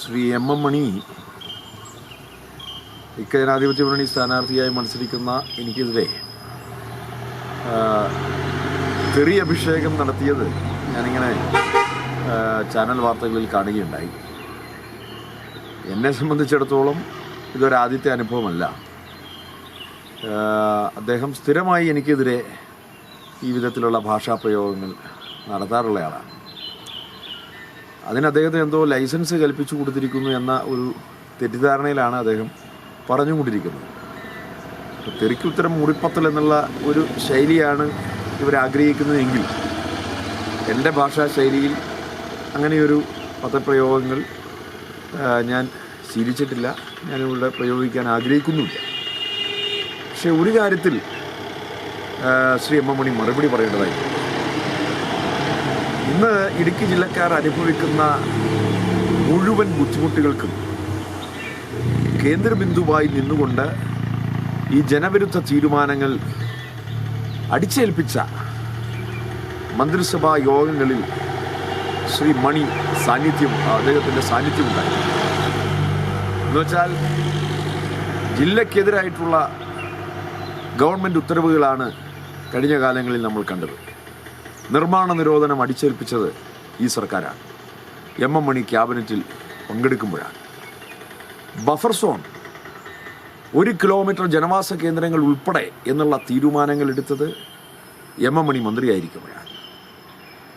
Shri M M മണി ഇക്ക ജനാധിപത്യ മുന്നണി സ്ഥാനാർത്ഥിയായി മത്സരിക്കുന്ന എനിക്കെതിരെ ചെറിയ അഭിഷേകം നടത്തിയത് ഞാനിങ്ങനെ ചാനൽ വാർത്തകളിൽ കാണുകയുണ്ടായി. എന്നെ സംബന്ധിച്ചിടത്തോളം ഇതൊരാദ്യത്തെ അനുഭവമല്ല. അദ്ദേഹം സ്ഥിരമായി എനിക്കെതിരെ ഈ വിധത്തിലുള്ള ഭാഷാപ്രയോഗങ്ങൾ നടത്താറുള്ളയാളാണ്. അതിന് അദ്ദേഹത്തിന് എന്തോ ലൈസൻസ് കൽപ്പിച്ചു കൊടുത്തിരിക്കുന്നു എന്ന ഒരു തെറ്റിദ്ധാരണയിലാണ് അദ്ദേഹം പറഞ്ഞുകൊണ്ടിരിക്കുന്നത്. തെറിക്ക് ഉത്തരം മുറിപ്പത്തൽ എന്നുള്ള ഒരു ശൈലിയാണ് ഇവരാഗ്രഹിക്കുന്നതെങ്കിൽ എന്റെ ഭാഷാ ശൈലിയിൽ അങ്ങനെയൊരു പദപ്രയോഗങ്ങൾ ഞാൻ ശീലിച്ചിട്ടില്ല. ഞാനിവിടെ പ്രയോഗിക്കാൻ ആഗ്രഹിക്കുന്നുമില്ല. പക്ഷേ ഒരു കാര്യത്തിൽ ശ്രീ എം എം മണി മറുപടി പറയേണ്ടതായിട്ടുണ്ട് ഇന്ന് ഇടുക്കി ജില്ലക്കാർ അനുഭവിക്കുന്ന മുഴുവൻ ബുദ്ധിമുട്ടുകൾക്കും കേന്ദ്രബിന്ദുവായി നിന്നുകൊണ്ട് ഈ ജനവിരുദ്ധ തീരുമാനങ്ങൾ അടിച്ചേൽപ്പിച്ച മന്ത്രിസഭാ യോഗങ്ങളിൽ ശ്രീ മണി സാന്നിധ്യം അദ്ദേഹത്തിന്റെ സാന്നിധ്യമുണ്ടായി. എന്നുവെച്ചാൽ ജില്ലക്കെതിരായിട്ടുള്ള ഗവൺമെന്റ് ഉത്തരവുകളാണ് കഴിഞ്ഞ കാലങ്ങളിൽ നമ്മൾ കണ്ടത്. നിർമ്മാണ നിരോധനം അടിച്ചേൽപ്പിച്ചത് ഈ സർക്കാരാണ്. എം എം മണി ക്യാബിനറ്റിൽ പങ്കെടുക്കുമ്പോഴാണ്. ബഫർ സോൺ ഒരു കിലോമീറ്റർ ജനവാസ കേന്ദ്രങ്ങൾ ഉൾപ്പെടെ എന്നുള്ള തീരുമാനങ്ങൾ എടുത്തത് എം എം മണി മന്ത്രിയായിരിക്കുമ്പോഴാണ്.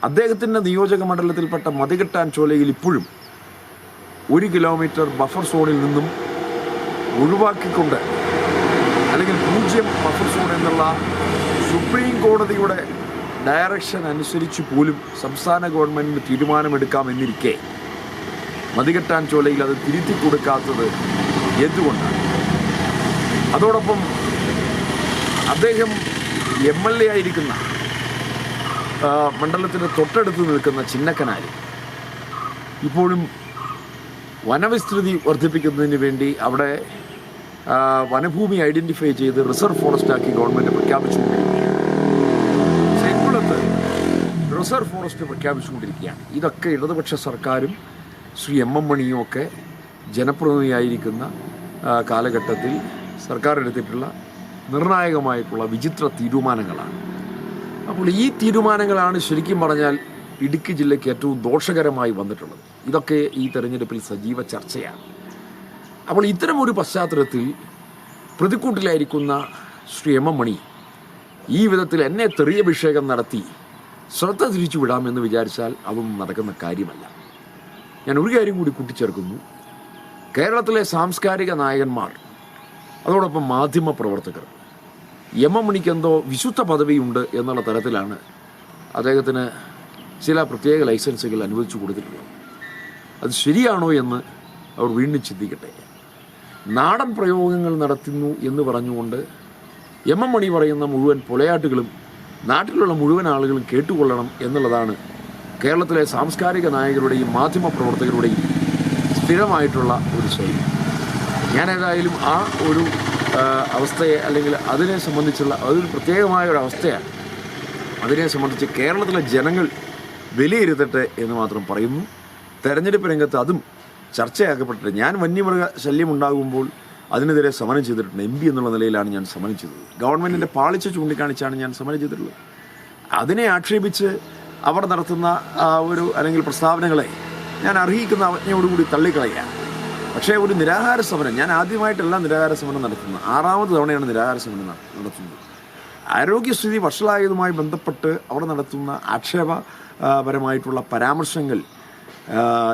അദ്ദേഹത്തിന്റെ നിയോജക മണ്ഡലത്തിൽപ്പെട്ട മതികെട്ടാൻ ചോലയിൽ ഇപ്പോഴും ഒരു കിലോമീറ്റർ ബഫർ സോണിൽ നിന്നും ഒഴിവാക്കിക്കൊണ്ട് അല്ലെങ്കിൽ പൂജ്യം ബഫർ സോൺ എന്നുള്ള സുപ്രീം കോടതിയുടെ ഡയറക്ഷൻ അനുസരിച്ച് പോലും സംസ്ഥാന ഗവൺമെന്റിന് തീരുമാനമെടുക്കാമെന്നിരിക്കെ. മതികെട്ടാൻ ചോലയിൽ അത് തിരുത്തി കൊടുക്കാത്തത് എന്തുകൊണ്ടാണ്? അതോടൊപ്പം അദ്ദേഹം എം എൽ എ ആയിരിക്കുന്ന മണ്ഡലത്തിന് തൊട്ടടുത്ത് നിൽക്കുന്ന ചിന്നക്കനാലി ഇപ്പോഴും വനവിസ്തൃതി വർദ്ധിപ്പിക്കുന്നതിന് വേണ്ടി അവിടെ വനഭൂമി ഐഡന്റിഫൈ ചെയ്ത് റിസർവ് ഫോറസ്റ്റ് ആക്കി ഗവൺമെന്റ് പ്രഖ്യാപിച്ചുകൊണ്ടിരിക്കുകയാണ് റിസർവ് ഫോറസ്റ്റ് പ്രഖ്യാപിച്ചുകൊണ്ടിരിക്കുകയാണ്. ഇതൊക്കെ ഇടതുപക്ഷ സർക്കാരും ശ്രീ എം എം മണിയും ഒക്കെ ജനപ്രതിനിധിയായിരിക്കുന്ന കാലഘട്ടത്തിൽ സർക്കാർ എടുത്തിട്ടുള്ള നിർണായകമായിട്ടുള്ള വിചിത്ര തീരുമാനങ്ങളാണ്. അപ്പോൾ ഈ തീരുമാനങ്ങളാണ് ശരിക്കും പറഞ്ഞാൽ ഇടുക്കി ജില്ലയ്ക്ക് ഏറ്റവും ദോഷകരമായി വന്നിട്ടുള്ളത്. ഇതൊക്കെ ഈ തെരഞ്ഞെടുപ്പിൽ സജീവ ചർച്ചയാണ്. അപ്പോൾ ഇത്തരം ഒരു പശ്ചാത്തലത്തിൽ പ്രതിക്കൂട്ടിലായിരിക്കുന്ന ശ്രീ എം എം മണി ഈ വിധത്തിൽ എന്നെ തെറിയഭിഷേകം നടത്തി ശ്രദ്ധ തിരിച്ചു വിടാമെന്ന് വിചാരിച്ചാൽ അതും നടക്കുന്ന കാര്യമല്ല. ഞാൻ ഒരു കാര്യം കൂടി കൂട്ടിച്ചേർക്കുന്നു. കേരളത്തിലെ സാംസ്കാരിക നായകന്മാർ അതോടൊപ്പം മാധ്യമ പ്രവർത്തകർ എം എം മണിക്കെന്തോ വിശുദ്ധ പദവിയുണ്ട് എന്നുള്ള തരത്തിലാണ് അദ്ദേഹത്തിന് ചില പ്രത്യേക ലൈസൻസുകൾ അനുവദിച്ചു കൊടുത്തിട്ടുള്ളത്. അത് ശരിയാണോ എന്ന് അവർ വീണ്ടും ചിന്തിക്കട്ടെ. നാടൻ പ്രയോഗങ്ങൾ നടത്തുന്നു എന്ന് പറഞ്ഞുകൊണ്ട് എം എം മണി പറയുന്ന മുഴുവൻ പൊലയാട്ടുകളും നാട്ടിലുള്ള മുഴുവൻ ആളുകളും കേട്ടുകൊള്ളണം എന്നുള്ളതാണ് കേരളത്തിലെ സാംസ്കാരിക നായകരുടെയും മാധ്യമ പ്രവർത്തകരുടെയും സ്ഥിരമായിട്ടുള്ള ഒരു ശൈലി. ഞാൻ ഏതായാലും ആ ഒരു അവസ്ഥയെ അല്ലെങ്കിൽ അതിനെ സംബന്ധിച്ചുള്ള അതൊരു പ്രത്യേകമായ ഒരു അവസ്ഥയാണ്. അതിനെ സംബന്ധിച്ച് കേരളത്തിലെ ജനങ്ങൾ വിലയിരുത്തട്ടെ എന്ന് മാത്രം പറയുന്നു. തെരഞ്ഞെടുപ്പ് രംഗത്ത് അതും ചർച്ചയാക്കപ്പെട്ടിട്ട് ഞാൻ വന്യമൃഗ ശല്യം ഉണ്ടാകുമ്പോൾ അതിനെതിരെ സമരം ചെയ്തിട്ടുണ്ട്. എം പി എന്നുള്ള നിലയിലാണ് ഞാൻ സമരം ചെയ്തത്. ഗവൺമെന്റിന്റെ പാളിച്ച ചൂണ്ടിക്കാണിച്ചാണ് ഞാൻ സമരം ചെയ്തിട്ടുള്ളത്. അതിനെ ആക്ഷേപിച്ച് അവർ നടത്തുന്ന ഒരു അല്ലെങ്കിൽ പ്രസ്താവനകളെ ഞാൻ അർഹിക്കുന്ന അവജ്ഞയോടുകൂടി തള്ളിക്കളയുകയാണ്. പക്ഷേ ഒരു നിരാഹാര സമരം ഞാൻ ആദ്യമായിട്ടല്ല നിരാഹാര സമരം നടത്തുന്നത്. ആറാമത് തവണയാണ് നിരാഹാര സമരം നട- നടത്തുന്നത്. ആരോഗ്യസ്ഥിതി വഷളായതുമായി ബന്ധപ്പെട്ട് അവർ നടത്തുന്ന ആക്ഷേപപരമായിട്ടുള്ള പരാമർശങ്ങൾ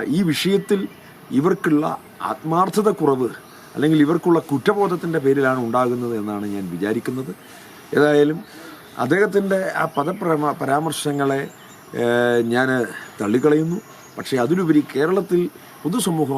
ഈ വിഷയത്തിൽ ഇവർക്കുള്ള ആത്മാർത്ഥത കുറവ് അല്ലെങ്കിൽ ഇവർക്കുള്ള കുറ്റബോധത്തിന്റെ പേരിലാണ് ഉണ്ടാകുന്നത് എന്നാണ് ഞാൻ വിചാരിക്കുന്നത്. ഏതായാലും അദ്ദേഹത്തിന്റെ ആ പദപ്രമ പരാമർശങ്ങളെ ഞാൻ തള്ളിക്കളയുന്നു. പക്ഷേ അതിലുപരി കേരളത്തിൽ പൊതുസമൂഹം